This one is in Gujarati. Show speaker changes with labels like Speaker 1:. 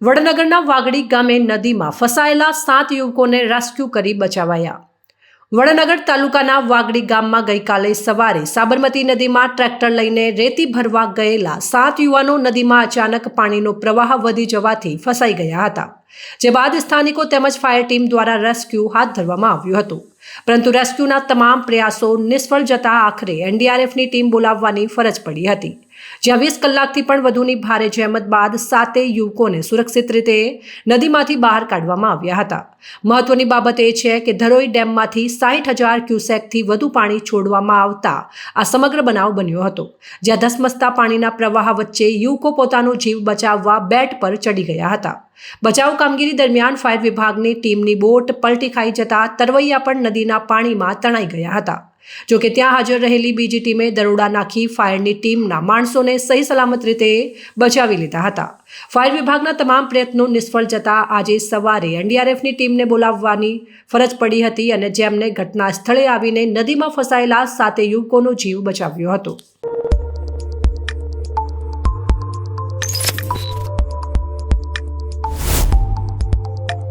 Speaker 1: વડનગરના વાગડી ગામે નદીમાં ફસાયેલા સાત યુવકોને રેસ્ક્યુ કરી બચાવાયા. વડનગર તાલુકાના વાગડી ગામમાં ગઈકાલે સવારે સાબરમતી નદીમાં ટ્રેક્ટર લઈને રેતી ભરવા ગયેલા સાત યુવાનો નદીમાં અચાનક પાણીનો પ્રવાહ વધી જવાથી ફસાઈ ગયા હતા. જે બાદ સ્થાનિકો તેમજ ફાયર ટીમ દ્વારા રેસ્ક્યુ હાથ ધરવામાં આવ્યું હતું. પરંતુ રેસ્ક્યુના તમામ પ્રયાસો નિષ્ફળ જતા આખરે એનડીઆરએફની ટીમ બોલાવવાની ફરજ પડી હતી. જ્યાં વીસ કલાકથી પણ વધુની ભારે જહેમત બાદ સાતે યુવકોને સુરક્ષિત રીતે નદીમાંથી બહાર કાઢવામાં આવ્યા હતા. મહત્વની બાબત એ છે કે ધરોઈ ડેમમાંથી સાઠ હજાર ક્યુસેકથી વધુ પાણી છોડવામાં આવતા આ સમગ્ર બનાવ બન્યો હતો, જ્યાં ધસમસતા પાણીના પ્રવાહ વચ્ચે યુવકો પોતાનો જીવ બચાવવા બેટ પર ચડી ગયા હતા. બચાવ કામગીરી દરમિયાન ફાયર વિભાગની ટીમની બોટ પલટી ખાઈ જતા તરવૈયા પણ નદીના પાણીમાં તણાઈ ગયા હતા. જોકે ત્યાં હાજર રહેલી બીજી ટીમે દરોડા નાખી ફાયરની ટીમના માણસોને સહી સલામત રીતે બચાવી લીધા હતા. ફાયર વિભાગના તમામ પ્રયત્નો નિષ્ફળ જતા આજે સવારે એનડીઆરએફની ટીમને બોલાવવાની ફરજ પડી હતી અને જેમને ઘટના સ્થળે આવીને નદીમાં ફસાયેલા સાતે યુવકોનો જીવ બચાવ્યો હતો.